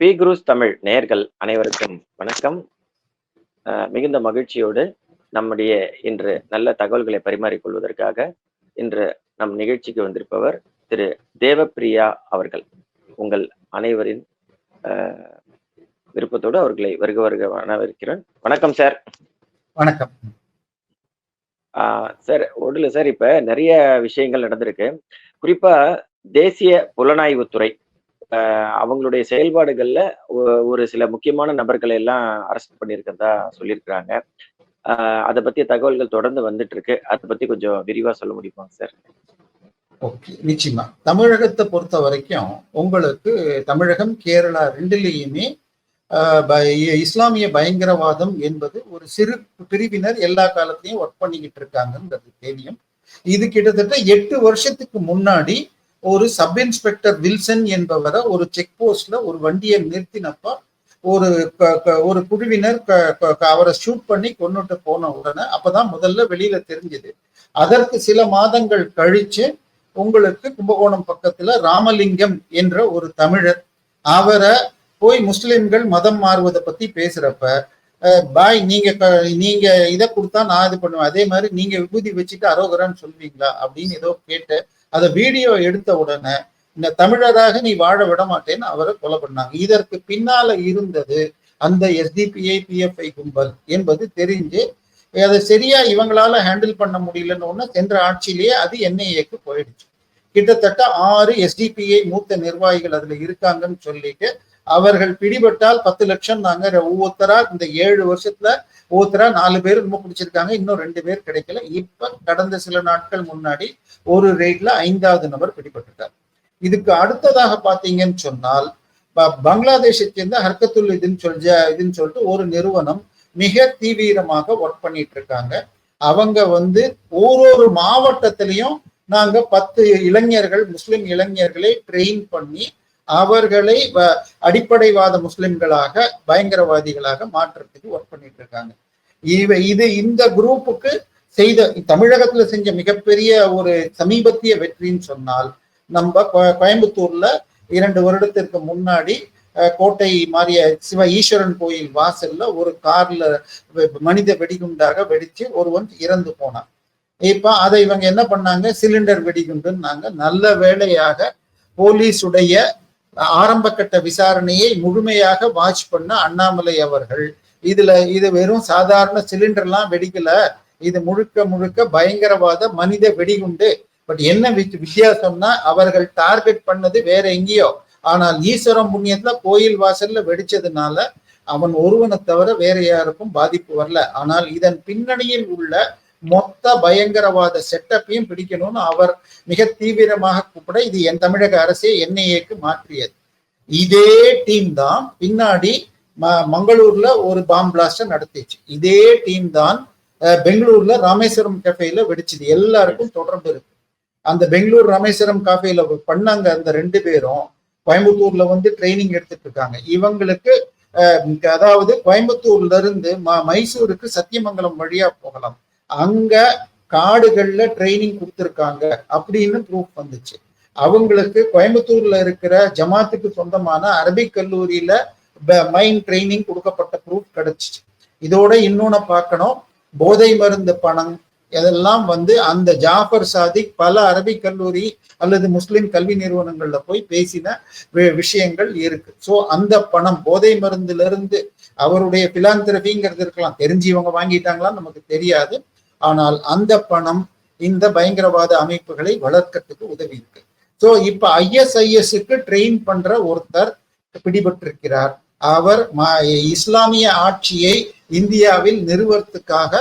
B cruise Tamil நேயர்கள் அனைவருக்கும் வணக்கம். மிகுந்த மகிழ்ச்சியோடு நம்முடைய இன்று நல்ல தகவல்களை பரிமாறிக்கொள்வதற்காக இன்று நம் நிகழ்ச்சிக்கு வந்திருப்பவர் திரு தேவப்பிரியா அவர்கள். உங்கள் அனைவரின் விருப்பத்தோடு அவர்களை வருக வருக வரவேற்கிறேன். வணக்கம் சார் வணக்கம். சார் ஒன்றும் சார் இப்ப நிறைய விஷயங்கள் நடந்திருக்கு. குறிப்பா தேசிய புலனாய்வுத்துறை அவங்களுடைய செயல்பாடுகள்ல ஒ- ஒரு சில முக்கியமான நபர்களை எல்லாம் அரெஸ்ட் பண்ணியிருக்கிறதா சொல்லியிருக்கிறாங்க. ஆஹ் அதை பத்திய தகவல்கள் தொடர்ந்து வந்துட்டு இருக்கு அதை பத்தி கொஞ்சம் விரிவா சொல்ல முடியுமா சார்? ஓகே நிச்சயமா. தமிழகத்தை பொறுத்த வரைக்கும் உங்களுக்கு தமிழகம் கேரளா ரெண்டுலேயுமே ஆஹ், ப- இ- இஸ்லாமிய பயங்கரவாதம் என்பது ஒரு சிறு பிரிவினர் எல்லா காலத்தையும் ஒர்க் பண்ணிக்கிட்டு இருக்காங்கன்றது தெரியும். இது கிட்டத்தட்ட எட்டு வருஷத்துக்கு முன்னாடி ஒரு சப் இன்ஸ்பெக்டர் வில்சன் என்பவரை ஒரு செக் போஸ்ட்ல ஒரு வண்டியை நிறுத்தினப்ப ஒரு க- க- ஒரு குழுவினர் க- க- அவரை ஷூட் பண்ணி கொண்டுட்டு போன உடனே அப்பதான் முதல்ல வெளியில தெரிஞ்சது. அதற்கு சில மாதங்கள் கழிச்சு உங்களுக்கு கும்பகோணம் பக்கத்துல ராமலிங்கம் என்ற ஒரு தமிழர் அவரை போய் முஸ்லிம்கள் மதம் மாறுவதை பத்தி பேசுறப்ப பாய் நீங்க க- நீங்க இதை கொடுத்தா நான் இது பண்ணுவேன். அதே மாதிரி நீங்க விபூதி வச்சுட்டு அரோகரான்னு சொல்வீங்களா அப்படின்னு ஏதோ கேட்டு அதை வீடியோ எடுத்த உடனே இந்த தமிழராக நீ வாழ விட மாட்டேன்னு அவரை கொலை பண்ணாங்க. இதற்கு பின்னால இருந்தது அந்த எஸ்டிபிஐ பிஎஃப்ஐ கும்பல் என்பது தெரிஞ்சு அதை சரியா இவங்களால ஹேண்டில் பண்ண முடியலன்னு ஒண்ணு சென்ற ஆட்சியிலேயே அது என்ஐஏக்கு போயிடுச்சு. கிட்டத்தட்ட ஆறு எஸ்டிபிஐ மூத்த நிர்வாகிகள் அதுல இருக்காங்கன்னு சொல்லிட்டு அவர்கள் பிடிபட்டால் பத்து லட்சம் நாங்க ஒவ்வொருத்தரா இந்த ஏழு வருஷத்துல ஒவ்வொருத்தரா நாலு பேர் ரொம்ப பிடிச்சிருக்காங்க. இன்னும் ரெண்டு பேர் கிடைக்கல. இப்ப கடந்த சில நாட்கள் முன்னாடி ஒரு ரெய்ட்ல ஐந்தாவது நபர் பிடிபட்டுட்டார் இதுக்கு அடுத்ததாக பாத்தீங்கன்னு சொன்னால் ப- பங்களாதேஷை சேர்ந்த ஹர்கத்துல் இதுன்னு சொல்ல இதுன்னு சொல்லிட்டு ஒரு நிறுவனம் மிக தீவிரமாக ஒர்க் பண்ணிட்டு இருக்காங்க அவங்க வந்து ஒரு மாவட்டத்திலையும் நாங்க பத்து இளைஞர்கள் முஸ்லிம் இளைஞர்களை ட்ரெயின் பண்ணி அவர்களை வ- அடிப்படைவாத முஸ்லிம்களாக பயங்கரவாதிகளாக மாற்றத்துக்கு ஒர்க் பண்ணிட்டு இருக்காங்க இவ இது இந்த குரூப்புக்கு செய்த தமிழகத்துல செஞ்ச மிகப்பெரிய ஒரு சமீபத்திய வெற்றின்னு சொன்னால் நம்ம கோ- கோயம்புத்தூர்ல இரண்டு வருடத்திற்கு முன்னாடி கோட்டை மாறிய சிவ ஈஸ்வரன் கோயில் வாசல்ல ஒரு கார்ல மனித வெடிகுண்டாக வெடிச்சு ஒருவன் இறந்து போனான். இப்ப அதை இவங்க என்ன பண்ணாங்க? சிலிண்டர் வெடிகுண்டுன்னாங்க. நல்ல வேளையாக போலீஸுடைய ஆரம்ப கட்ட விசாரணையை முழுமையாக வாட்ச் பண்ண அண்ணாமலை அவர்கள். இதுல இது வெறும் சாதாரண சிலிண்டர்லாம் வெடிக்கல. இது முழுக்க முழுக்க பயங்கரவாத மனித வெடிகுண்டு. பட் என்ன வித்- வித்தியாசம்னா அவர்கள் டார்கெட் பண்ணது வேற எங்கேயோ. ஆனால் ஈஸ்வரம் புண்ணியத்துல கோயில் வாசல்ல வெடிச்சதுனால அவன் ஒருவனை தவிர வேற யாருக்கும் பாதிப்பு வரல. ஆனால் இதன் பின்னணியில் உள்ள மொத்த பயங்கரவாத செட்டப்பையும் பிடிக்கணும்னு அவர் மிக தீவிரமாக கூப்பிட இது என் தமிழக அரசே என்ஐஏக்கு மாற்றியது. இதே டீம் தான் பின்னாடி ம- மங்களூர்ல ஒரு பாம் பிளாஸ்டர் நடத்திச்சு. இதே டீம் தான் பெங்களூர்ல ராமேஸ்வரம் கஃபேல வெடிச்சது. எல்லாருக்கும் தொடர்பு இருக்கு. அந்த பெங்களூர் ராமேஸ்வரம் காஃபேல பண்ணாங்க அந்த ரெண்டு பேரும். கோயம்புத்தூர்ல வந்து ட்ரைனிங் எடுத்துட்டு இருக்காங்க இவங்களுக்கு அதாவது கோயம்புத்தூர்ல இருந்து ம- மைசூருக்கு சத்தியமங்கலம் வழியா போகலாம். அங்க காடுகள்ல ட்ரைனிங் கொடுத்துருக்காங்க அப்படின்னு ப்ரூஃப் வந்துச்சு. அவங்களுக்கு கோயம்புத்தூர்ல இருக்கிற ஜமாத்துக்கு சொந்தமான அரபிக் கல்லூரியில மைண்ட் ட்ரைனிங் கொடுக்கப்பட்ட ப்ரூஃப் கிடைச்சிச்சு. இதோட இன்னொன்னு பார்க்கணும். போதை மருந்து பணம் இதெல்லாம் வந்து அந்த ஜாஃபர் சாதிக் பல அரபிக் கல்லூரி அல்லது முஸ்லிம் கல்வி நிறுவனங்கள்ல போய் பேசின வி- விஷயங்கள் இருக்கு. ஸோ அந்த பணம் போதை மருந்துல இருந்து அவருடைய பிலாந்திரபிங்கிறது இருக்கலாம். தெரிஞ்சு இவங்க வாங்கிட்டாங்களான்னு நமக்கு தெரியாது. ஆனால் அந்த பணம் இந்த பயங்கரவாத அமைப்புகளை வளர்க்கறதுக்கு உதவி இருக்கு. ஸோ இப்ப ஐஎஸ்ஐஎஸ்க்கு ட்ரெயின் பண்ற ஒருத்தர் பிடிபட்டிருக்கிறார். அவர் இஸ்லாமிய ஆட்சியை இந்தியாவில் நிறுவறதுக்காக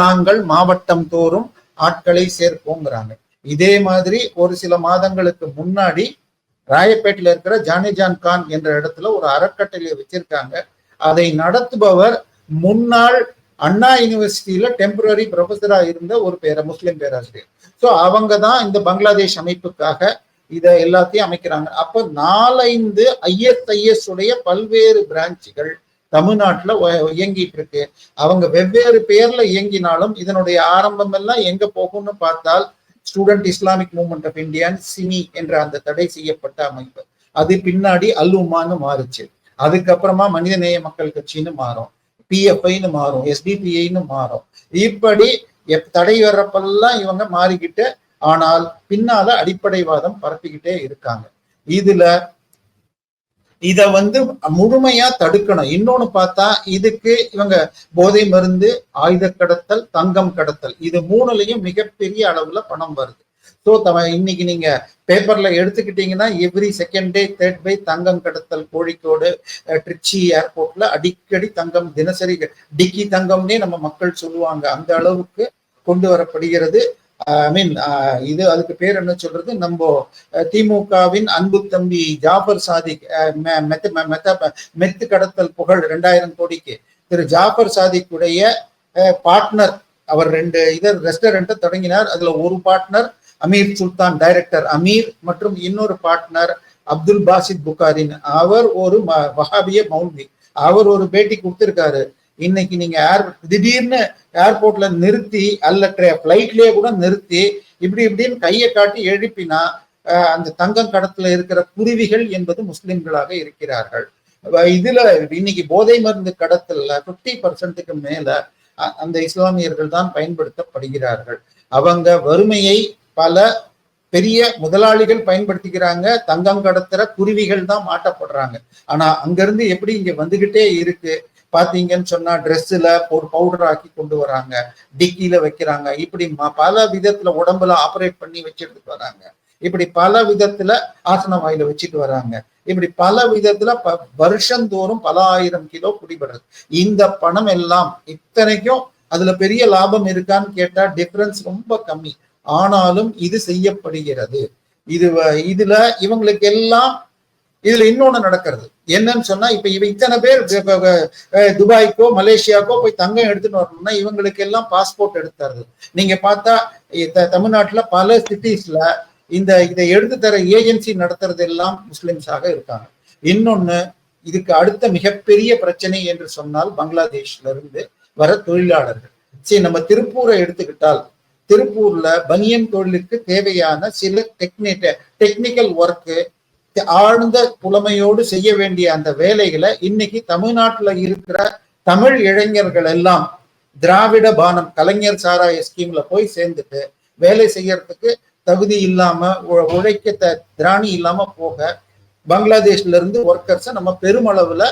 நாங்கள் மாவட்டம் தோறும் ஆட்களை சேர்ப்போங்கிறாங்க. இதே மாதிரி ஒரு சில மாதங்களுக்கு முன்னாடி ராயப்பேட்டையில் இருக்கிற ஜானிஜான் கான் என்ற இடத்துல ஒரு அறக்கட்டளையை வச்சிருக்காங்க. அதை நடத்துபவர் முன்னாள் அண்ணா யூனிவர்சிட்டியில டெம்பரரி ப்ரொஃபஸரா இருந்த ஒரு பேர முஸ்லிம் பேராசிரியர். ஸோ அவங்க தான் இந்த பங்களாதேஷ் அமைப்புக்காக இதை எல்லாத்தையும் அமைக்கிறாங்க. அப்ப நாலைந்து ஐஎஸ்ஐஎஸ் உடைய பல்வேறு பிரான்ச்சுகள் தமிழ்நாட்டில் இயங்கிட்டு இருக்கு. அவங்க வெவ்வேறு பேர்ல இயங்கினாலும் இதனுடைய ஆரம்பம் எல்லாம் எங்க போகும்னு பார்த்தால் student Islamic movement of India SIMI என்ற அந்த தடை செய்யப்பட்ட அமைப்பு. அது பின்னாடி அல்லுமான்னு மாறுச்சு. அதுக்கப்புறமா மனிதநேய மக்கள் கட்சின்னு மாறும். பிஎஃப்ஐன்னு மாறும் எஸ்டிபிஐன்னு மாறும். இப்படி எப் தடை வர்றப்பெல்லாம் இவங்க மாறிக்கிட்டு ஆனால் பின்னால அடிப்படைவாதம் பரப்பிக்கிட்டே இருக்காங்க. இதுல இத வந்து முழுமையா தடுக்கணும். இன்னொன்னு பார்த்தா இதுக்கு இவங்க போதை மருந்து ஆயுத கடத்தல் தங்கம் கடத்தல் இது மூணுலயும் மிகப்பெரிய அளவுல பணம் வருது. ஸோ இன்னைக்கு நீங்க பேப்பர்ல எடுத்துக்கிட்டீங்கன்னா எவ்ரி செகண்ட் டே தேர்ட் பை தங்கம் கடத்தல் கோழிக்கோடு ட்ரிச்சி ஏர்போர்ட்ல அடிக்கடி தங்கம் தினசரி டிக்கி தங்கம்னே நம்ம மக்கள் சொல்லுவாங்க. அந்த அளவுக்கு கொண்டு வரப்படுகிறது. ஐ மீன் இது அதுக்கு பேர் என்ன சொல்றது? நம்ம திமுகவின் அன்பு தம்பி ஜாஃபர் சாதிக் மெத்து மெ- மெத்த மெத்த- மெத்து கடத்தல் புகழ் ரெண்டாயிரம் கோடிக்கு. திரு ஜாஃபர் சாதிக்குடைய பார்ட்னர் அவர் ரெண்டு இதை ரெஸ்டாரண்ட்டை தொடங்கினார். அதுல ஒரு பார்ட்னர் அமீர் சுல்தான் டைரக்டர் அமீர் மற்றும் இன்னொரு பார்ட்னர் அப்துல் பாசித் புகாரின். அவர் ஒரு ம- வஹாபிய மௌல்வி. அவர் ஒரு பேட்டி கொடுத்திருக்காரு. இன்னைக்கு நீங்க ஏர் திடீர்னு ஏர்போர்ட்ல நிறுத்தி அல்ல பிளைட்லயே கூட நிறுத்தி இப்படி இப்படின்னு கையை காட்டி எழுப்பினா அஹ், அந்த தங்கம் கடத்துல இருக்கிற குருவிகள் என்பது முஸ்லிம்களாக இருக்கிறார்கள். இதுல இன்னைக்கு போதை மருந்து கடத்துல பிப்டி பர்சன்ட்டுக்கு மேல அ- அந்த இஸ்லாமியர்கள் தான் பயன்படுத்தப்படுகிறார்கள். அவங்க வறுமையை பல பெரிய முதலாளிகள் பயன்படுத்திக்கிறாங்க. தங்கம் கடத்துற குருவிகள் தான் மாட்டப்படுறாங்க. ஆனா அங்கிருந்து எப்படி இங்க வந்துகிட்டே இருக்கு? பாத்தீங்கன்னு சொன்னா ட்ரெஸ்ஸுல ஒரு பவுடர் ஆக்கி கொண்டு வராங்க. டிக்கில வைக்கிறாங்க. இப்படி ம- பல விதத்துல உடம்புல ஆபரேட் பண்ணி வச்சுட்டு வராங்க. இப்படி பல விதத்துல ஆசன வாயில வச்சுட்டு வராங்க. இப்படி பல விதத்துல ப வருஷந்தோறும் பல ஆயிரம் கிலோ குடிபடுறது இந்த பணம் எல்லாம் இத்தனைக்கும் அதுல பெரிய லாபம் இருக்கான்னு கேட்டா டிஃபரன்ஸ் ரொம்ப கம்மி. ஆனாலும் இது செய்யப்படுகிறது. இது இதுல இவங்களுக்கு எல்லாம் இதுல இன்னொன்னு நடக்கிறது. என்னன்னு சொன்னா இப்ப இவ இத்தனை பேர் துபாய்க்கோ மலேசியாக்கோ போய் தங்கம் எடுத்துட்டு வரணும்னா இவங்களுக்கு எல்லாம் பாஸ்போர்ட் எடுத்துறது. நீங்க பார்த்தா தமிழ்நாட்டுல பல சிட்டிஸ்ல இந்த இதை எடுத்து தர ஏஜென்சி நடத்துறது எல்லாம் முஸ்லிம்ஸாக இருக்காங்க. இன்னொன்னு இதுக்கு அடுத்த மிகப்பெரிய பிரச்சனை என்று சொன்னால் பங்களாதேஷ்ல இருந்து வர தொழிலாளர்கள். சரி நம்ம திருப்பூரை எடுத்துக்கிட்டால் திருப்பூர்ல பனியன் தொழிலுக்கு தேவையான சில டெக்னிக் டெக்னிக்கல் ஒர்க்கு ஆழ்ந்த புலமையோடு செய்ய வேண்டிய அந்த வேலைகளை இன்னைக்கு தமிழ்நாட்டுல இருக்கிற தமிழ் இளைஞர்கள் எல்லாம் திராவிட பானம் கலைஞர் சாராய ஸ்கீம்ல போய் சேர்ந்துட்டு வேலை செய்யறதுக்கு தகுதி இல்லாம உ- உழைக்க த- திராணி இல்லாம போக பங்களாதேஷ்ல இருந்து ஒர்க்கர்ஸை நம்ம பெருமளவுல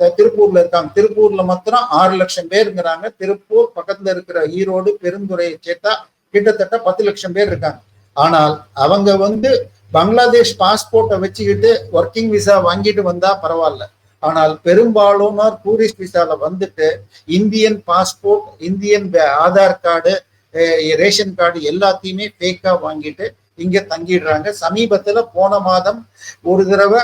திருப்பூர்ல இருக்காங்க. திருப்பூர்ல மாத்திரம் ஆறு லட்சம் பேருங்கிறாங்க. திருப்பூர் பக்கத்துல இருக்கிற ஈரோடு பெருந்துறையை சேர்த்தா கிட்டத்தட்ட பத்து லட்சம் பேர் இருக்காங்க. ஆனால் அவங்க வந்து பங்களாதேஷ் பாஸ்போர்ட்டை வச்சுக்கிட்டு ஒர்க்கிங் விசா வாங்கிட்டு வந்தா பரவாயில்ல. ஆனால் பெரும்பாலானோர் டூரிஸ்ட் விசால வந்துட்டு Indian passport Indian Aadhaar card ration card எல்லாத்தையுமே ஃபேக்கா வாங்கிட்டு இங்க தங்கிடுறாங்க. சமீபத்துல போன மாதம் ஒரு தடவை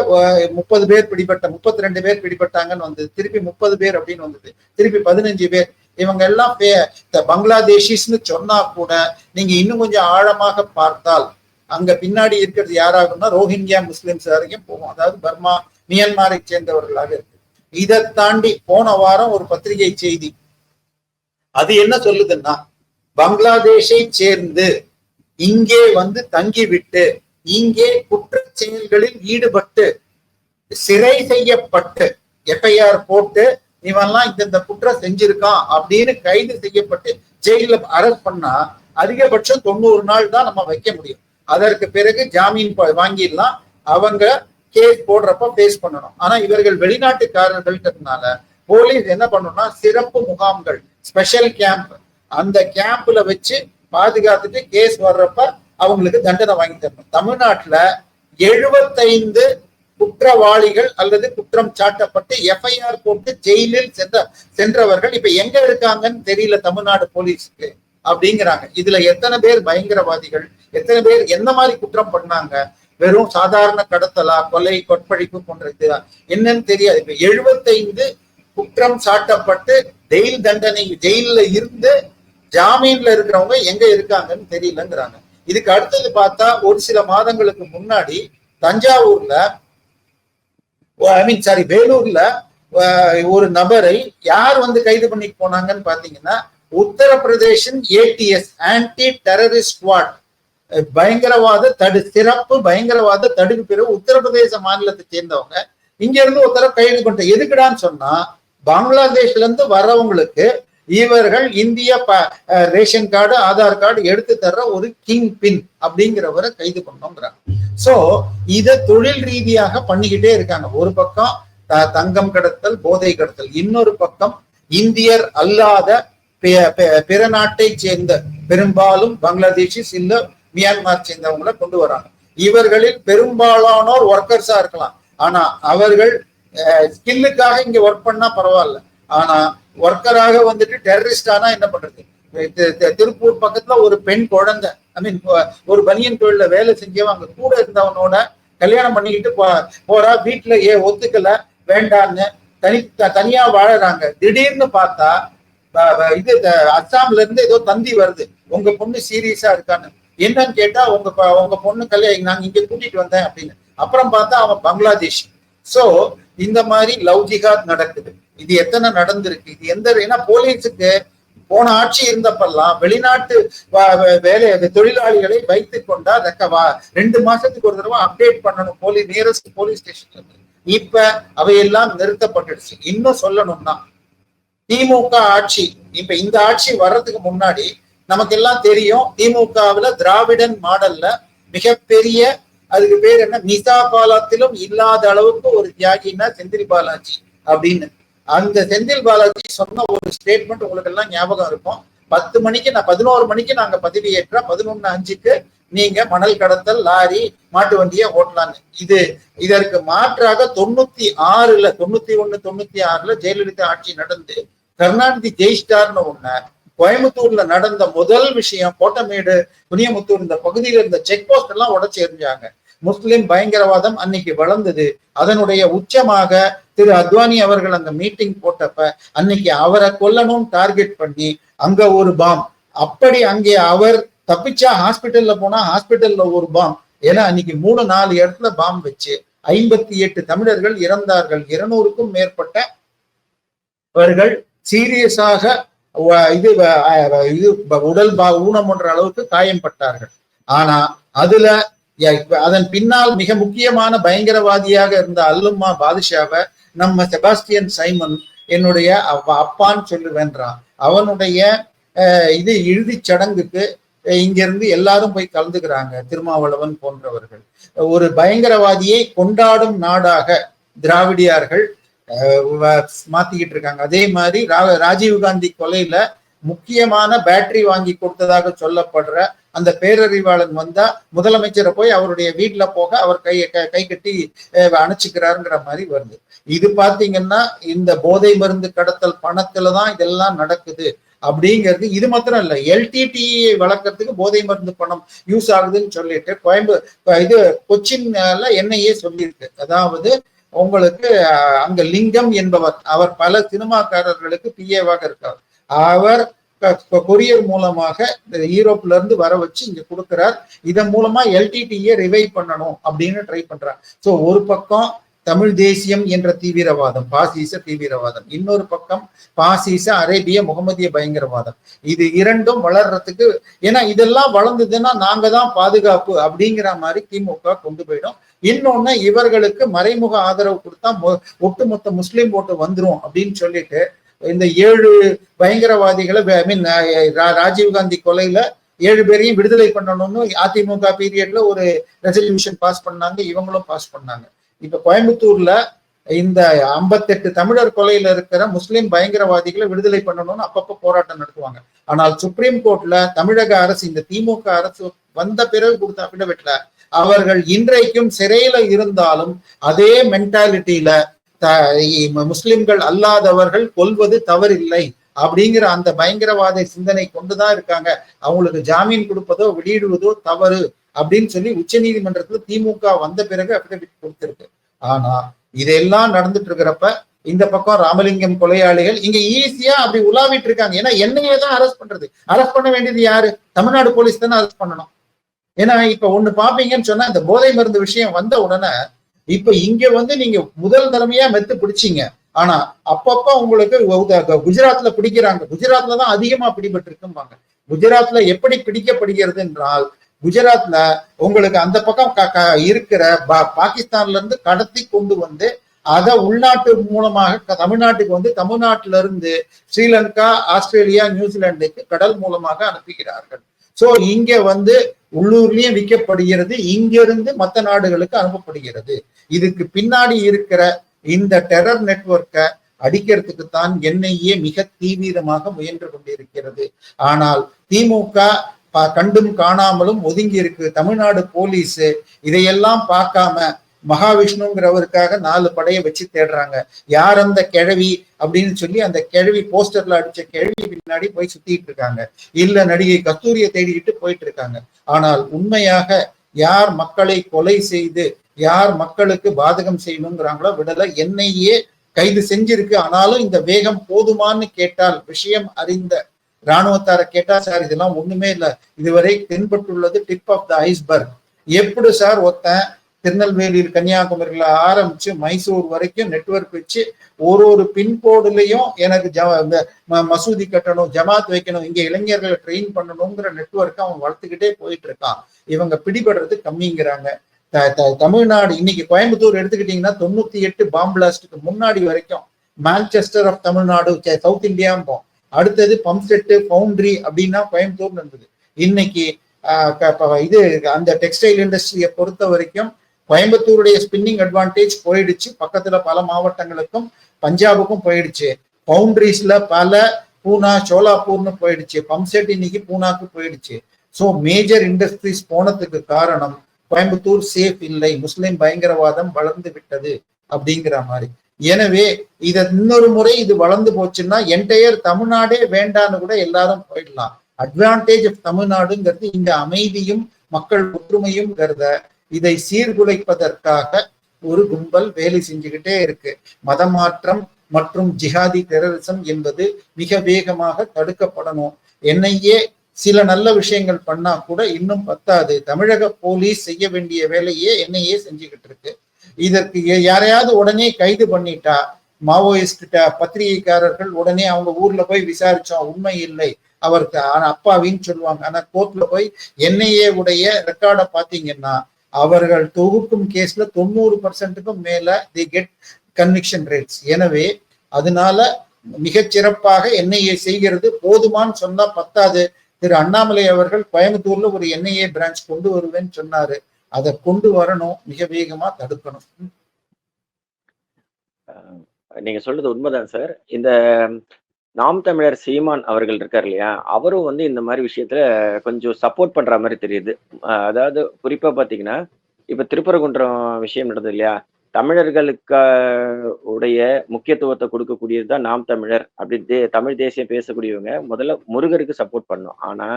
முப்பது பேர் பிடிபட்ட முப்பத்தி ரெண்டு பேர் பிடிபட்டாங்கன்னு வந்தது. திருப்பி முப்பது பேர் அப்படின்னு வந்தது. திருப்பி பதினஞ்சு பேர். இவங்க எல்லாம் பே- இந்த பங்களாதேஷிஸ்னு சொன்னா கூட நீங்க இன்னும் கொஞ்சம் ஆழமாக பார்த்தால் அங்க பின்னாடி இருக்கிறது யாராகும்னா ரோஹிங்கியா முஸ்லிம்ஸ் வரைக்கும் போகும். அதாவது பர்மா மியான்மாரை சேர்ந்தவர்களாக இருக்கு. இதை தாண்டி போன வாரம் ஒரு பத்திரிகை செய்தி. அது என்ன சொல்லுதுன்னா பங்களாதேஷை சேர்ந்து இங்கே வந்து தங்கிவிட்டு இங்கே குற்ற செயல்களில் ஈடுபட்டு சிறை செய்யப்பட்டு எஃப்ஐஆர் போட்டு இவன்லாம் இந்தந்த குற்றம் செஞ்சிருக்கான் அப்படின்னு கைது செய்யப்பட்டு ஜெயில அரெஸ்ட் பண்ணா அதிகபட்சம் தொண்ணூறு நாள் தான் நம்ம வைக்க முடியும். அதற்கு பிறகு ஜாமீன் வாங்கிடலாம். அவங்க கேஸ் போடுறப்ப பேஸ் பண்ணணும். ஆனா இவர்கள் வெளிநாட்டுக்காரர்கள்ன்றதுனால போலீஸ் என்ன பண்ணணும்னா சிறப்பு முகாம்கள் ஸ்பெஷல் கேம்ப் அந்த கேம்ப்ல வச்சு பாதுகாத்துட்டு கேஸ் வர்றப்ப அவங்களுக்கு தண்டனை வாங்கி தரணும். தமிழ்நாட்டுல எழுபத்தைந்து குற்றவாளிகள் அல்லது குற்றம் சாட்டப்பட்டு எஃப்ஐஆர் போட்டு ஜெயிலில் சென்ற சென்றவர்கள் இப்ப எங்க இருக்காங்கன்னு தெரியல தமிழ்நாடு போலீஸுக்கு அப்படிங்கிறாங்க. இதுல எத்தனை பேர் பயங்கரவாதிகள் எத்தனை பேர் எந்த மாதிரி குற்றம் பண்ணாங்க? வெறும் சாதாரண கடத்தலா கொலை கொற்பழிப்பு போன்ற இதுதா என்னன்னு தெரியாது. இப்ப எழுபத்தைந்து குற்றம் சாட்டப்பட்டு ஜெயில் தண்டனை ஜெயில இருந்து ஜாமீன்ல இருக்கிறவங்க எங்க இருக்காங்கன்னு தெரியலங்கிறாங்க. இதுக்கு அடுத்தது பார்த்தா ஒரு சில மாதங்களுக்கு முன்னாடி தஞ்சாவூர்ல ஐ மீன் சாரி வேலூர்ல ஒரு நபரை யார் வந்து கைது பண்ணிட்டு போனாங்கன்னு பாத்தீங்கன்னா உத்தரப்பிரதேசன் ஏடிஎஸ் ஆன்டி டெரரிஸ்ட் ஸ்குவாட் பயங்கரவாத தடு சிறப்பு பயங்கரவாத தடுப்பு பிரிவு உத்தரப்பிரதேச மாநிலத்தை சேர்ந்தவங்க. இங்க இருந்து ஒருத்தர கைது பண்ணிட்டு எதுக்குடான்னு சொன்னா பங்களாதேஷ்ல இருந்து வர்றவங்களுக்கு இவர்கள் இந்திய ப- ரேஷன் கார்டு ஆதார் கார்டு எடுத்து தர்ற ஒரு கிங் பின் அப்படிங்கிறவரை கைது பண்ணோங்கிறாங்க சோ இத தொழில் ரீதியாக பண்ணிக்கிட்டே இருக்காங்க. ஒரு பக்கம் தங்கம் கடத்தல் போதை கடத்தல். இன்னொரு பக்கம் இந்தியர் அல்லாத பிற நாட்டை சேர்ந்த பெரும்பாலும் பங்களாதேஷிஸ் இல்ல மியான்மார் சேர்ந்தவங்களை கொண்டு வராங்க. இவர்களில் பெரும்பாலானோர் ஒர்க்கர்ஸா இருக்கலாம். ஆனா அவர்கள் ஸ்கில்லுக்காக இங்க ஒர்க் பண்ணா பரவாயில்ல. ஆனா ஒர்க்கராக வந்துட்டு டெரரிஸ்ட் ஆனா என்ன பண்றது? திருப்பூர் பக்கத்துல ஒரு பெண் குழந்தை. ஐ மீன் ஒரு பனியன் தொழில வேலை செஞ்சவன் அங்க கூட இருந்தவனோட கல்யாணம் பண்ணிக்கிட்டு போ- போறா. வீட்டுல ஏ ஒத்துக்கல வேண்டான்னு தனி த- தனியா வாழறாங்க. திடீர்னு பார்த்தா இது அஸ்ஸாம்ல இருந்து ஏதோ தந்தி வருது. உங்க பொண்ணு சீரியஸா இருக்கான்னு. என்னன்னு கேட்டா உங்க உங்க பொண்ணு கல்யாணம் நாங்க இங்க கூட்டிட்டு வந்தேன் அப்படின்னு. அப்புறம் பார்த்தா அவன் பங்களாதேஷ். சோ இந்த மாதிரி லவ் ஜிகாத் நடக்குது. இது எத்தனை நடந்திருக்கு? இது எந்த ஏன்னா போலீஸுக்கு போன ஆட்சி இருந்தப்பெல்லாம் வெளிநாட்டு வேலை தொழிலாளிகளை வைத்துக் கொண்டா ரெண்டு மாசத்துக்கு ஒரு தடவை அப்டேட் பண்ணணும் போலீஸ் நியரஸ்ட் போலீஸ் ஸ்டேஷன் இப்ப அவையெல்லாம் நிறுத்தப்பட்டுடுச்சு. இன்னும் சொல்லணும்னா திமுக ஆட்சி இப்ப இந்த ஆட்சி வர்றதுக்கு முன்னாடி நமக்கு எல்லாம் தெரியும் திமுகவுல திராவிடன் மாடல்ல மிகப்பெரிய அதுக்கு பேர் என்ன மிசா பாலத்திலும் இல்லாத அளவுக்கு ஒரு தியாகின்னா செந்தில் பாலாஜி அப்படின்னு. அந்த செந்தில் பாலாஜி சொன்ன ஒரு ஸ்டேட்மெண்ட் உங்களுக்கு எல்லாம் ஞாபகம் இருக்கும். பத்து மணிக்கு நான் பதினோரு மணிக்கு நாங்க பதவியேற்ற பதினொன்னு அஞ்சுக்கு நீங்க மணல் கடத்தல் லாரி மாட்டு வண்டியை ஓட்டலான்னு. இது இதற்கு மாற்றாக தொண்ணூத்தி ஆறுல தொண்ணூத்தி ஒண்ணு தொண்ணூத்தி ஆறுல ஜெயலலிதா ஆட்சி நடந்து கருணாநிதி ஜெயிஸ்டார்னு ஒண்ணு கோயம்புத்தூர்ல நடந்த முதல் விஷயம் கோட்டமேடு புனியமுத்தூர் இந்த பகுதியில இருந்த செக் போஸ்ட் எல்லாம் உடச்சி எறிஞ்சாங்க. முஸ்லிம் பயங்கரவாதம் அன்னைக்கு வளர்ந்தது. அதனுடைய உச்சமாக திரு அத்வானி அவர்கள் அந்த மீட்டிங் போட்டப்ப அன்னைக்கு அவரை கொல்லணும் டார்கெட் பண்ணி அங்க ஒரு பாம் அப்படி அங்கே அவர் தப்பிச்சா ஹாஸ்பிட்டல்ல போனா ஹாஸ்பிட்டல்ல ஒரு பாம் ஏன்னா அன்னைக்கு மூணு நாலு இடத்துல பாம் வச்சு ஐம்பத்தி எட்டு தமிழர்கள் இறந்தார்கள். இருநூறுக்கும் மேற்பட்ட அவர்கள் சீரியஸாக இது இது உடல் பா ஊனமுன்ற அளவுக்கு காயம்பட்டார்கள். ஆனா அதுல அதன் பின்னால் மிக முக்கியமான பயங்கரவாதியாக இருந்த அல்லுமா பாதுஷாவை நம்ம செபாஸ்டியன் சைமன் என்னுடைய அப்பா- அப்பான்னு சொல்லுவேன்றான் அவனுடைய இது இறுதிச் சடங்குக்கு இங்கிருந்து எல்லாரும் போய் கலந்துக்கிறாங்க திருமாவளவன் போன்றவர்கள். ஒரு பயங்கரவாதியை கொண்டாடும் நாடாக திராவிடியார்கள் மாத்திக்கிட்டு இருக்காங்க. அதே மாதிரி ரா- ராஜீவ்காந்தி கொலையில முக்கியமான பேட்டரி வாங்கி கொடுத்ததாக சொல்லப்படுற அந்த பேரறிவாளன் வந்தா முதலமைச்சரை போய் அவருடைய வீட்டுல போக அவர் கை க- கை கட்டி அணைச்சிக்கிறாருங்கிற மாதிரி வருது. இது பாத்தீங்கன்னா இந்த போதை மருந்து கடத்தல் பணத்துல தான் இதெல்லாம் நடக்குது அப்படிங்கிறது இது மாத்திரம் இல்ல. எல்டிடி வளர்க்கறதுக்கு போதை மருந்து பணம் யூஸ் ஆகுதுன்னு சொல்லிட்டு கோயம்பு இது கொச்சின்ல என்னையே சொல்லியிருக்கு. அதாவது உங்களுக்கு அங்க லிங்கம் என்பவர் அவர் பல சினிமாக்காரர்களுக்கு பிஏவாக இருக்கார். அவர் கொரியர் மூலமாக இந்த யூரோப்ல இருந்து வர வச்சு இங்க கொடுக்கிறார். இதன் மூலமா எல்டிடியை ரிவைவ் பண்ணணும் அப்படின்னு ட்ரை பண்றாங்க சோ ஒரு பக்கம் தமிழ் தேசியம் என்ற தீவிரவாதம் பாசிச தீவிரவாதம். இன்னொரு பக்கம் பாசிச அரேபிய முகமதிய பயங்கரவாதம். இது இரண்டும் வளர்றதுக்கு ஏன்னா இதெல்லாம் வளர்ந்ததுன்னா நாங்க தான் பாதுகாப்பு அப்படிங்கிற மாதிரி திமுக கொண்டு போயிடும். இன்னொன்னு இவர்களுக்கு மறைமுக ஆதரவு கொடுத்தா ஒட்டுமொத்த முஸ்லீம் ஓட்டு வந்துரும் அப்படின்னு சொல்லிட்டு இந்த ஏழு பயங்கரவாதிகளை ஐ மீன் ராஜீவ்காந்தி கொலையில ஏழு பேரையும் விடுதலை பண்ணணும்னு அதிமுக பீரியட்ல ஒரு ரெசல்யூஷன் பாஸ் பண்ணாங்க இவங்களும் பாஸ் பண்ணாங்க. இப்ப கோயம்புத்தூர்ல இந்த ஐம்பத்தெட்டு தமிழர் கொலையில இருக்கிற முஸ்லிம் பயங்கரவாதிகளை விடுதலை பண்ணணும்னு அப்பப்ப போராட்டம் நடத்துவாங்க. ஆனால் சுப்ரீம் கோர்ட்ல தமிழக அரசு இந்த திமுக அரசு வந்த பிறகு கொடுத்த அபிடவிட்ல அவர்கள் இன்றைக்கும் சிறையில இருந்தாலும் அதே மென்டாலிட்டியில முஸ்லிம்கள் அல்லாதவர்கள் கொல்வது தவறில்லை அப்படிங்கிற அந்த பயங்கரவாத சிந்தனை கொண்டுதான் இருக்காங்க. அவங்களுக்கு ஜாமீன் கொடுப்பதோ வெளியிடுவதோ தவறு அப்படின்னு சொல்லி உச்ச நீதிமன்றத்துல திமுக வந்த பிறகு அபிடவிட் கொடுத்திருக்கு. ஆனா இதெல்லாம் நடந்துட்டு இருக்கிறப்ப இந்த பக்கம் ராமலிங்கம் கொலையாளிகள் இங்க ஈஸியா அப்படி உலாவிட்டு இருக்காங்க. ஏன்னா என்னையே தான் அரெஸ்ட் பண்றது. அரெஸ்ட் பண்ண வேண்டியது யாரு? தமிழ்நாடு போலீஸ் தானே அரெஸ்ட் பண்ணணும். ஏன்னா இப்ப ஒண்ணு பாப்பீங்கன்னு சொன்னா இந்த போதை மருந்து விஷயம் வந்த உடனே இப்ப இங்க வந்து நீங்க முதல் தலைமையா மெத்து பிடிச்சீங்க. ஆனா அப்பப்ப உங்களுக்கு குஜராத்ல பிடிக்கிறாங்க. குஜராத்ல தான் அதிகமா பிடிபட்டு இருக்கும்பாங்க குஜராத்ல எப்படி பிடிக்கப்படுகிறது என்றால் குஜராத்ல உங்களுக்கு அந்த பக்கம் க- க- இருக்கிற பா- பாகிஸ்தான்ல இருந்து கடத்தி கொண்டு வந்து அதை உள்நாட்டு மூலமாக தமிழ்நாட்டுக்கு வந்து தமிழ்நாட்டில இருந்து ஸ்ரீலங்கா ஆஸ்திரேலியா நியூசிலாந்துக்கு கடல் மூலமாக அனுப்புகிறார்கள். சோ இங்க வந்து உள்ளூர்லயும் விற்கப்படுகிறது இங்கிருந்து மற்ற மத்த நாடுகளுக்கு அனுப்பப்படுகிறது. இதுக்கு பின்னாடி இருக்கிற இந்த டெரர் நெட்வொர்க்கை அடிக்கிறதுக்கு தான் என்ஐஏ மிக தீவிரமாக முயன்று கொண்டிருக்கிறது. ஆனால் திமுக கண்டும் காணாமலும் ஒதுங்கி இருக்கு தமிழ்நாடு போலீஸ் இதையெல்லாம் பார்க்காம மகாவிஷ்ணுங்கிறவருக்காக நாலு படையை வச்சு தேடுறாங்க. யார் அந்த கிழவி அப்படின்னு சொல்லி அந்த கிழவி போஸ்டர்ல அடிச்ச கிழவி பின்னாடி போய் சுத்திட்டு இருக்காங்க. இல்ல நடிகை கஸ்தூரியை தேடிக்கிட்டு போயிட்டு இருக்காங்க. ஆனால் உண்மையாக யார் மக்களை கொலை செய்து யார் மக்களுக்கு பாதகம் செய்யணுங்கிறாங்களோ விடல என்னையே கைது செஞ்சிருக்கு. ஆனாலும் இந்த வேகம் போதுமான்னு கேட்டால் விஷயம் அறிந்த இராணுவத்தார கேட்டா சார் இதெல்லாம் ஒண்ணுமே இல்லை. இதுவரை தென்பட்டுள்ளது டிப் ஆஃப் த ஐஸ்பர்க் எப்படி சார் ஒருத்தன் திருநெல்வேலியில் கன்னியாகுமரியில் ஆரம்பிச்சு மைசூர் வரைக்கும் நெட்வொர்க் வச்சு ஒரு ஒரு பின்கோடுலையும் எனக்கு ஜ இந்த ம- மசூதி கட்டணும் ஜமாத் வைக்கணும் இங்கே இளைஞர்களை ட்ரெயின் பண்ணணுங்கிற நெட்ஒர்க்கை அவன் வளர்த்துக்கிட்டே போயிட்டு இருக்கான். இவங்க பிடிபடுறது கம்மிங்கிறாங்க. த- தமிழ்நாடு இன்னைக்கு கோயம்புத்தூர் எடுத்துக்கிட்டீங்கன்னா தொண்ணூத்தி எட்டு பாம் முன்னாடி வரைக்கும் மான்செஸ்டர் ஆஃப் தமிழ்நாடு ச- சவுத் இந்தியாம்போம் அடுத்தது பம்ப்செட்டு பவுண்ட்ரி அப்படின்னா கோயம்புத்தூர்னு இருந்தது. இன்னைக்கு இது அந்த டெக்ஸ்டைல் இண்டஸ்ட்ரியை பொறுத்த வரைக்கும் கோயம்புத்தூருடைய ஸ்பின்னிங் அட்வான்டேஜ் போயிடுச்சு. பக்கத்துல பல மாவட்டங்களுக்கும் பஞ்சாபுக்கும் போயிடுச்சு. பவுண்டரிஸ்ல பல பூனா சோலாப்பூர்னு போயிடுச்சு. பம்செட் இன்னைக்கு பூனாக்கு போயிடுச்சு. ஸோ மேஜர் இண்டஸ்ட்ரீஸ் போனதுக்கு காரணம் கோயம்புத்தூர் சேஃப் இல்லை. முஸ்லிம் பயங்கரவாதம் வளர்ந்து விட்டது அப்படிங்கிற மாதிரி. எனவே இதை இன்னொரு முறை இது வளர்ந்து போச்சுன்னா என்டையர் தமிழ்நாடே வேண்டான்னு கூட எல்லாரும் போயிடலாம். அட்வான்டேஜ் ஆஃப் தமிழ்நாடுங்கிறது இங்க அமைதியும் மக்கள் ஒற்றுமையும் கருத இதை சீர்குலைப்பதற்காக ஒரு கும்பல் வேலை செஞ்சுக்கிட்டே இருக்கு. மதமாற்றம் மற்றும் ஜிஹாதி டெரரிசம் என்பது மிக வேகமாக தடுக்கப்படணும். என்னையே சில நல்ல விஷயங்கள் பண்ணா கூட இன்னும் பத்தாது. தமிழக போலீஸ் செய்ய வேண்டிய வேலையே என்னையே செஞ்சுக்கிட்டு இருக்கு. இதற்கு யாரையாவது உடனே கைது பண்ணிட்டா மாவோயிஸ்ட் பத்திரிகைக்காரர்கள் உடனே அவங்க ஊர்ல போய் விசாரிச்சோம் உண்மை இல்லை. அவருக்கு ஆனா அப்பாவின்னு சொல்லுவாங்க. ஆனா கோர்ட்ல போய் என்ஐஏ உடைய ரெக்கார்டை பாத்தீங்கன்னா அவர்கள் தொகுக்கும் கேஸ்ல தொண்ணூறு பர்சன்ட்டுக்கும் மேல தி கெட் கன்விக்ஷன் ரேட்ஸ் எனவே அதனால மிகச் சிறப்பாக என்ஐஏ செய்கிறது. போதுமான்னு சொன்னா பத்தாது. திரு அண்ணாமலை அவர்கள் கோயம்புத்தூர்ல ஒரு என்ஐஏ பிரான்ச் கொண்டு வருவேன்னு சொன்னாரு. அதை கொண்டு வரணும். மிக வேகமா தடுக்கணும். நீங்க சொல்றது உண்மைதான் சார் இந்த நாம் தமிழர் சீமான் அவர்கள் இருக்கார் இல்லையா? அவரும் வந்து இந்த மாதிரி விஷயத்துல கொஞ்சம் சப்போர்ட் பண்ற மாதிரி தெரியுது. அஹ் அதாவது குறிப்பா பாத்தீங்கன்னா இப்ப திருப்பரங்குன்றம் விஷயம் நடந்தது இல்லையா? தமிழர்களுக்கு உடைய முக்கியத்துவத்தை கொடுக்கக்கூடியது தான் நாம் தமிழர் அப்படி தே- தமிழ் தேசியம் பேசக்கூடியவங்க முதல்ல முருகருக்கு சப்போர்ட் பண்ணோம் ஆனா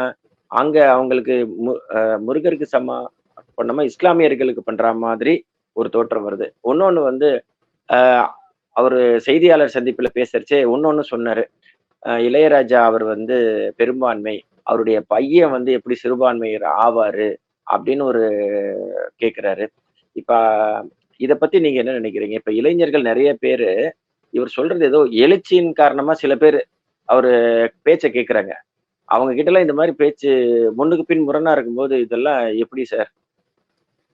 அங்க அவங்களுக்கு மு- முருகருக்கு சம பண்ணாம இஸ்லாமியர்களுக்கு பண்ற மாதிரி ஒரு தோற்றம் வருது. இன்னொன்னு வந்து அவர் செய்தியாளர் சந்திப்புல பேசுறச்சே இன்னொன்னு சொன்னாரு. இளையராஜா அவர் வந்து பெரும்பான்மை. அவருடைய பையன் வந்து எப்படி சிறுபான்மையர் ஆவாரு அப்படின்னு ஒரு கேட்குறாரு இப்போ இதை பத்தி நீங்க என்ன நினைக்கிறீங்க? இப்ப இளைஞர்கள் நிறைய பேரு இவர் சொல்றது ஏதோ எழுச்சியின் காரணமா சில பேர் அவரு பேச்சை கேட்குறாங்க அவங்க கிட்ட எல்லாம் இந்த மாதிரி பேச்சு முன்னுக்கு பின் முரணா இருக்கும்போது இதெல்லாம் எப்படி சார்?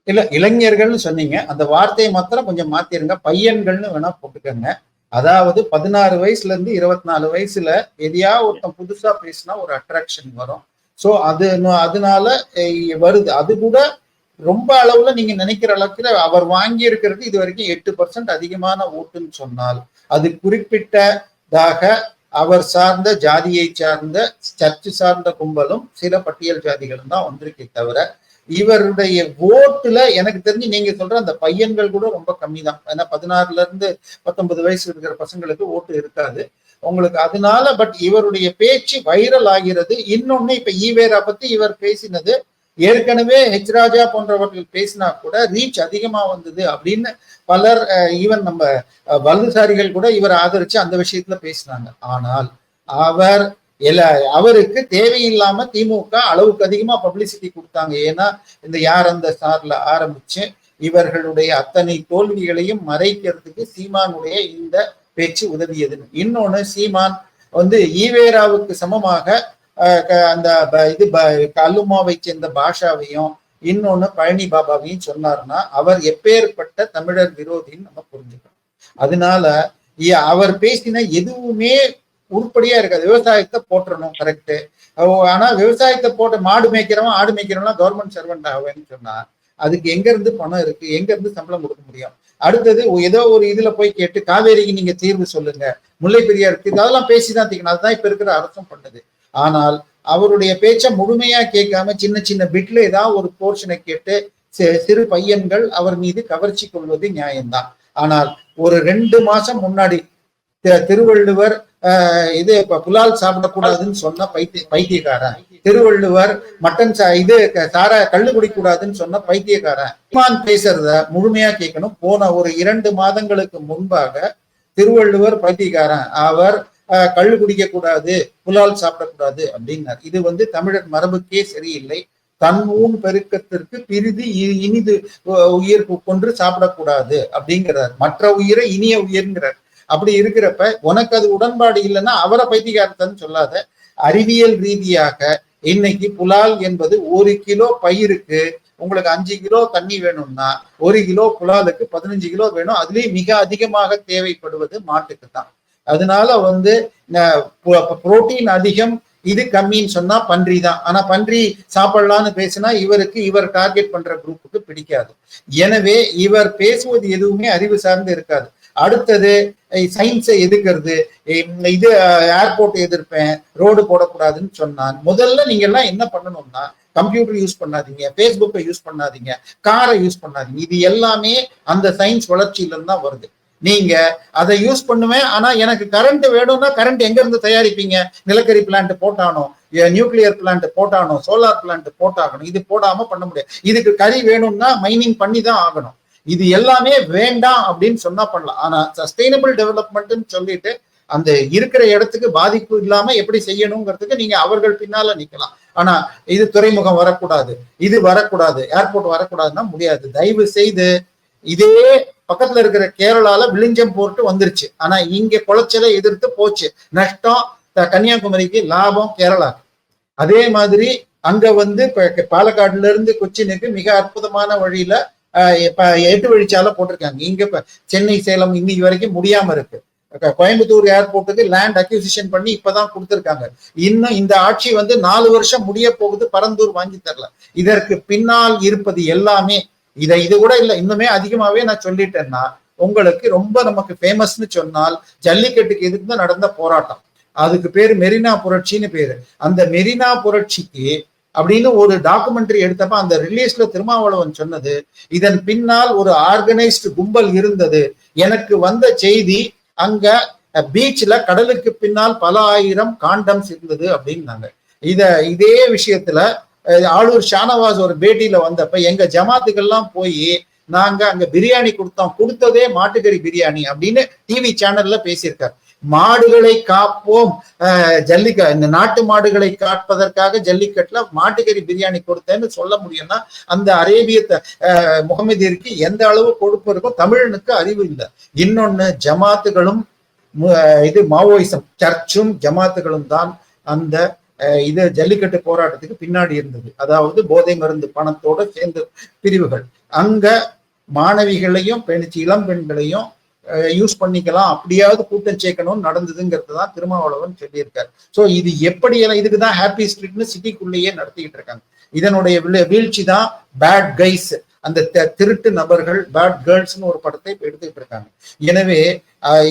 இல்ல இளைஞர்கள்னு சொன்னீங்க. அந்த வார்த்தையை மாத்திரம் கொஞ்சம் மாத்திருங்க. பையன்கள்னு வேணா போட்டுக்கோங்க. அதாவது பதினாறு வயசுல இருந்து இருபத்தி நாலு வயசுல எதையா ஒருத்தன் புதுசா பேசினா ஒரு அட்ராக்ஷன் வரும். சோ அது அதனால வருது. அது கூட ரொம்ப அளவுல நீங்க நினைக்கிற அளவுக்கு அவர் வாங்கி இருக்கிறது இது வரைக்கும் எட்டு பர்சன்ட் அதிகமான ஓட்டுன்னு சொன்னால் அது குறிப்பிட்டதாக அவர் சார்ந்த ஜாதியை சார்ந்த சர்ச்சு சார்ந்த கும்பலும் சில பட்டியல் ஜாதிகளும் தான் வந்திருக்கே தவிர இவருடைய ஓட்டுல எனக்கு தெரிஞ்சு நீங்க சொல்ற அந்த பையன்கள் கூட ரொம்ப கம்மி தான் ஏன்னா பதினாறுல இருந்து பத்தொன்பது வயசு இருக்கிற பசங்களுக்கு ஓட்டு இருக்காது. உங்களுக்கு அதனால பட் இவருடைய பேச்சு வைரல் ஆகிறது. இன்னொன்னு இப்ப ஈவேரா பத்தி இவர் பேசினது ஏற்கனவே ஹெச் ராஜா போன்றவர்கள் பேசினா கூட ரீச் அதிகமா வந்தது அப்படின்னு பலர் ஈவன் நம்ம வலதுசாரிகள் கூட இவர் ஆதரிச்சு அந்த விஷயத்துல பேசினாங்க. ஆனால் அவர் அவருக்கு தேவையில்லாம திமுக அளவுக்கு அதிகமா பப்ளிசிட்டி கொடுத்தாங்க. ஏன்னா இந்த யார் அந்த சார்ல ஆரம்பிச்சு இவர்களுடைய அத்தனை தோல்விகளையும் மறைக்கிறதுக்கு சீமானுடைய இந்த பேச்சு உதவியது இன்னொன்னு சீமான் வந்து ஈவேராவுக்கு சமமாக அந்த இது ப- கல்லுமாவை சேர்ந்த பாஷாவையும் இன்னொன்னு பழனி பாபாவையும் சொன்னார்னா அவர் எப்பேற்பட்ட தமிழர் விரோதின்னு நம்ம புரிஞ்சுக்கணும். அதனால அவர் பேசின எதுவுமே உருப்படியா இருக்காது. விவசாயத்தை போட்டுறணும் கரெக்ட் ஆனா விவசாயத்தை போட்டு மாடு மேய்க்கிறவன் ஆடு மேய்க்கிறவன் கவர்மெண்ட் சர்வெண்ட் ஆவேன்னு சொன்னா அதுக்கு எங்க இருந்து பணம் இருக்கு? எங்க இருந்து சம்பளம் கொடுக்க முடியும்? அடுத்தது ஏதோ ஒரு இதுல போய் கேட்டு காவேரிக்கு நீங்க தீர்வு சொல்லுங்க. முல்லை பெரியார் தீர்வு அதெல்லாம் பேசிதான் தீக்கணும். அதுதான் இப்ப இருக்கிற அரசும் பண்ணுது. ஆனால் அவருடைய பேச்சை முழுமையா கேட்காம சின்ன சின்ன பிட்ல ஏதாவது ஒரு போர்ஷனை கேட்டு சிறு பையன்கள் அவர் மீது கவர்ச்சி கொள்வது நியாயம்தான். ஆனால் ஒரு ரெண்டு மாசம் முன்னாடி திருவள்ளுவர் இது இப்ப புலால் சாப்பிடக்கூடாதுன்னு சொன்ன பைத்திய பைத்தியக்காரன். திருவள்ளுவர் மட்டன் சா இது சார கள்ளு குடிக்கூடாதுன்னு சொன்ன பைத்தியக்காரன். இமான் பேசுறத முழுமையா கேட்கணும். போன ஒரு இரண்டு மாதங்களுக்கு முன்பாக திருவள்ளுவர் பைத்தியக்காரன். அவர் ஆஹ், கள்ளு குடிக்க கூடாது புலால் சாப்பிடக்கூடாது அப்படின்னார். இது வந்து தமிழர் மரபுக்கே சரியில்லை. தன் ஊன் பெருக்கத்திற்கு பிரிதி இனிது உயிர் கொன்று சாப்பிடக்கூடாது அப்படிங்கிறார். மற்ற உயிரை இனிய உயிர்ங்கிறார். அப்படி இருக்கிறப்ப உனக்கு அது உடன்பாடு இல்லைன்னா அவரை பைத்தியகாரத்தன்னு சொல்லாத. அறிவியல் ரீதியாக இன்னைக்கு புலால் என்பது ஒரு கிலோ பயிருக்கு உங்களுக்கு அஞ்சு கிலோ தண்ணி வேணும்னா ஒரு கிலோ புலாலுக்கு பதினஞ்சு கிலோ வேணும். அதுலேயும் மிக அதிகமாக தேவைப்படுவது மாட்டுக்கு தான். அதனால வந்து புரோட்டீன் அதிகம் இது கம்மின்னு சொன்னா பன்றி தான். ஆனா பன்றி சாப்பிடலாம்னு பேசினா இவருக்கு இவர் டார்கெட் பண்ற குரூப்புக்கு பிடிக்காது. எனவே இவர் பேசுவது எதுவுமே அறிவு சார்ந்து இருக்காது. அடுத்தது சயின்ஸை எதிர்க்கிறது இது ஏர்போர்ட் எதிர்ப்பேன் ரோடு போடக்கூடாதுன்னு சொன்னான். முதல்ல நீங்க எல்லாம் என்ன பண்ணணும்னா கம்ப்யூட்டர் யூஸ் பண்ணாதீங்க ஃபேஸ்புக்கை யூஸ் பண்ணாதீங்க காரை யூஸ் பண்ணாதீங்க. இது எல்லாமே அந்த சயின்ஸ் வளர்ச்சியிலிருந்து தான் வருது. நீங்க அதை யூஸ் பண்ணுவேன் ஆனா எனக்கு கரண்ட் வேணும்னா கரண்ட் எங்க இருந்து தயாரிப்பீங்க? நிலக்கரி பிளான்ட் போட்டானோ நியூக்ளியர் பிளான்ட் போட்டானோ சோலார் பிளான்ட் போட்டாகணும். இது போடாம பண்ண முடியாது. இதுக்கு கறி வேணும்னா மைனிங் பண்ணி தான் ஆகணும். இது எல்லாமே வேண்டாம் அப்படின்னு சொன்னா பண்ணலாம். ஆனா சஸ்டைனபிள் டெவலப்மெண்ட்னு சொல்லிட்டு அந்த இருக்கிற இடத்துக்கு பாதிப்பு இல்லாம எப்படி செய்யணுங்கிறதுக்கு நீங்க அவர்கள் பின்னால நிக்கலாம். ஆனா இது துறைமுகம் வரக்கூடாது இது வரக்கூடாது ஏர்போர்ட் வரக்கூடாதுன்னா முடியாது. தயவு செய்து இதே பக்கத்துல இருக்கிற கேரளால விளிஞ்சம் போட்டு வந்துருச்சு. ஆனா இங்க குளச்சலை எதிர்த்து போச்சு. நஷ்டம் கன்னியாகுமரிக்கு லாபம் கேரளா அதே மாதிரி அங்க வந்து பாலக்காடுல இருந்து கொச்சினுக்கு மிக அற்புதமான வழியில இப்ப எட்டு வழிச்சாலை போட்டிருக்காங்க. இங்க இப்ப சென்னை சேலம் இன்னைக்கு வரைக்கும் முடியாம இருக்கு. கோயம்புத்தூர் ஏர்போர்ட்டுக்கு லேண்ட் அக்யூசிஷன் பண்ணி இப்பதான் கொடுத்துருக்காங்க. இன்னும் இந்த ஆட்சி வந்து நாலு வருஷம் முடிய போகுது பரந்தூர் வாங்கி தரல. இதற்கு பின்னால் இருப்பது எல்லாமே இதை இது கூட இல்ல இன்னுமே அதிகமாவே நான் சொல்லிட்டேன்னா உங்களுக்கு ரொம்ப நமக்கு ஃபேமஸ்னு சொன்னால் ஜல்லிக்கட்டுக்கு எதிர்த்து தான் நடந்த போராட்டம். அதுக்கு பேரு மெரினா புரட்சின்னு பேரு. அந்த மெரினா புரட்சிக்கு அப்படின்னு ஒரு டாக்குமெண்ட்ரி எடுத்தப்ப அந்த ரிலீஸ்ல திருமாவளவன் சொன்னது இதன் பின்னால் ஒரு ஆர்கனைஸ்டு கும்பல் இருந்தது. எனக்கு வந்த செய்தி அங்க பீச்ல கடலுக்கு பின்னால் பல ஆயிரம் காண்டம்ஸ் இருந்தது அப்படின்னாங்க. இத இதே விஷயத்துல ஆளூர் ஷானவாஸ் ஒரு பேட்டியில வந்தப்ப எங்க ஜமாத்துக்கெல்லாம் போய் நாங்க அங்க பிரியாணி கொடுத்தோம் கொடுத்ததே மாட்டுக்கறி பிரியாணி அப்படின்னு டிவி சேனல்ல பேசியிருக்காரு. மாடுகளை காப்போம். ஜல்லிக்க இந்த நாட்டு மாடுகளை காப்பதற்காக ஜல்லிக்கட்டுல மாட்டுக்கறி பிரியாணி கொடுத்தேன்னு சொல்ல முடியும்னா அந்த அரேபிய த- முகமதியருக்கு எந்த அளவு கொடுப்பு இருக்கோ தமிழனுக்கு அறிவு இல்லை. இன்னொன்னு ஜமாத்துகளும் இது மாவோயிசம் சர்ச்சும் ஜமாத்துகளும் தான் அந்த இது ஜல்லிக்கட்டு போராட்டத்துக்கு பின்னாடி இருந்தது. அதாவது போதை மருந்து பணத்தோட சேர்ந்த பிரிவுகள். அங்க மாணவிகளையும் பெண் இளம் பெண்களையும் யூஸ் பண்ணிக்கலாம். அப்படியாவது கூட்டம் சேர்க்கணும்னு நடந்ததுங்கிறது தான் திருமாவளவன் சொல்லியிருக்காரு. ஸோ இது எப்படியெல்லாம் இதுக்கு தான் ஹாப்பி ஸ்ட்ரீட்னு சிட்டிக்குள்ளேயே நடத்திக்கிட்டு இருக்காங்க. இதனுடைய வீழ்ச்சி தான் பேட் கைஸ் அந்த த- திருட்டு நபர்கள் பேட் கேர்ள்ஸ்னு ஒரு படத்தை எடுத்துக்கிட்டு இருக்காங்க. எனவே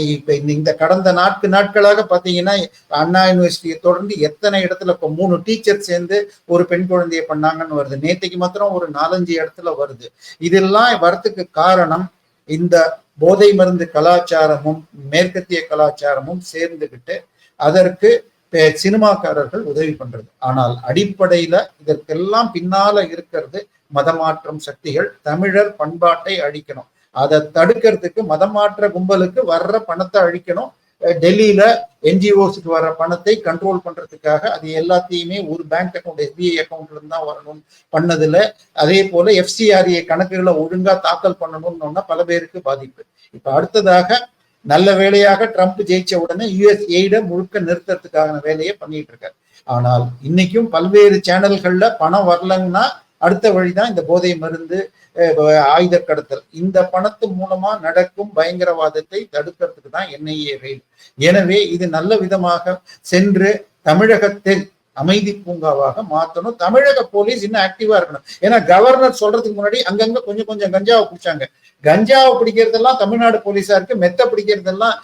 இந்த- இந்த கடந்த நாட்கு நாட்களாக பார்த்தீங்கன்னா அண்ணா யூனிவர்சிட்டியை தொடர்ந்து எத்தனை இடத்துல இப்போ மூணு டீச்சர் சேர்ந்து ஒரு பெண் குழந்தையை பண்ணாங்கன்னு வருது. நேற்றுக்கு மாத்திரம் ஒரு நாலஞ்சு இடத்துல வருது. இதெல்லாம் வரத்துக்கு காரணம் இந்த போதை மருந்து கலாச்சாரமும் மேற்கத்திய கலாச்சாரமும் சேர்ந்துகிட்டு அதற்கு பே- சினிமாக்காரர்கள் உதவி பண்றது. ஆனால் அடிப்படையில இதற்கெல்லாம் பின்னால இருக்கிறது மதமாற்றம் சக்திகள். தமிழர் பண்பாட்டை அழிக்கணும். அதை தடுக்கிறதுக்கு மதமாற்ற கும்பலுக்கு வர்ற பணத்தை அழிக்கணும். டெல்லியில என்ஜிஓஸுக்கு வர பணத்தை கண்ட்ரோல் பண்றதுக்காக அது எல்லாத்தையுமே ஒரு பேங்க் அக்கௌண்ட் எஸ்பிஐ அக்கௌண்ட்ல இருந்து தான் வரணும் பண்ணதுல. அதே போல எஃப்சிஆர்ஏ கணக்குகளை ஒழுங்கா தாக்கல் பண்ணணும்னு பல பேருக்கு பாதிப்பு. இப்ப அடுத்ததாக நல்ல வேலையாக ட்ரம்ப் ஜெயிச்ச உடனே யுஎஸ் எய்ட முழுக்க நிறுத்தறதுக்கான வேலையை பண்ணிட்டு இருக்காரு. ஆனால் இன்னைக்கும் பல்வேறு சேனல்கள்ல பணம் வரலன்னா அடுத்த வழிதான் இந்த போதை மருந்து ஆயுத கடத்தல் இந்த பணத்து மூலமா நடக்கும் பயங்கரவாதத்தை தடுக்கிறதுக்கு தான் என்ஐஏ ரெய்டு எனவே இது நல்ல விதமாக சென்று தமிழகத்தில் அமைதி பூங்காவாக மாற்றணும் தமிழக போலீஸ் இன்னும் ஆக்டிவா இருக்கணும். ஏன்னா கவர்னர் சொல்றதுக்கு முன்னாடி அங்கங்க கொஞ்சம் கொஞ்சம் கஞ்சாவை பிடிச்சாங்க கஞ்சாவை பிடிக்கிறதெல்லாம் தமிழ்நாடு போலீஸா இருக்கு. மெத்த பிடிக்கிறதெல்லாம்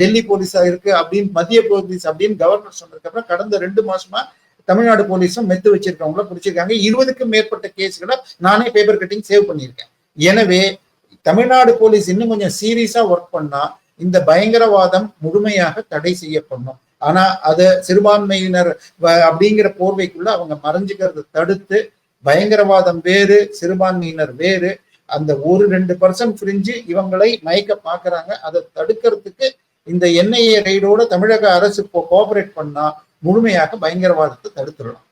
டெல்லி போலீஸா இருக்கு அப்படின்னு மத்திய போலீஸ் அப்படின்னு கவர்னர் சொன்னதுக்கு அப்புறம் கடந்த ரெண்டு மாசமா தமிழ்நாடு போலீஸும் மெத்து வச்சிருக்கவங்கள பிடிச்சிருக்காங்க. இருபதுக்கும் மேற்பட்ட கேஸ்களை நானே பேப்பர் கட்டிங் சேவ் பண்ணியிருக்கேன். எனவே தமிழ்நாடு போலீஸ் இன்னும் கொஞ்சம் சீரியஸா ஒர்க் பண்ணா இந்த பயங்கரவாதம் முழுமையாக தடை செய்யப்படணும். ஆனா அது சிறுபான்மையினர் வ- அப்படிங்கிற போர்வைக்குள்ள அவங்க மறைஞ்சுக்கிறத தடுத்து பயங்கரவாதம் வேறு சிறுபான்மையினர் வேறு அந்த ஒரு ரெண்டு பர்சன்ட் பிரிஞ்சு இவங்களை மயக்க பாக்குறாங்க. அதை தடுக்கிறதுக்கு இந்த என்ஐஏ ரைடோட தமிழக அரசு கோஆபரேட் பண்ணா முழுமையாக பயங்கரவாதத்தை தடுத்துடலாம்.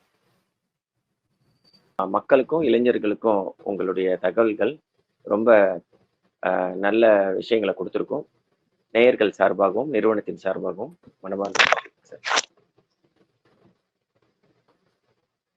மக்களுக்கும் இளைஞர்களுக்கும் உங்களுடைய தகவல்கள் ரொம்ப நல்ல விஷயங்களை கொடுத்துருக்கோம். நேயர்கள் சார்பாகவும் நிறுவனத்தின் சார்பாகவும் மனமார்ந்த சார்.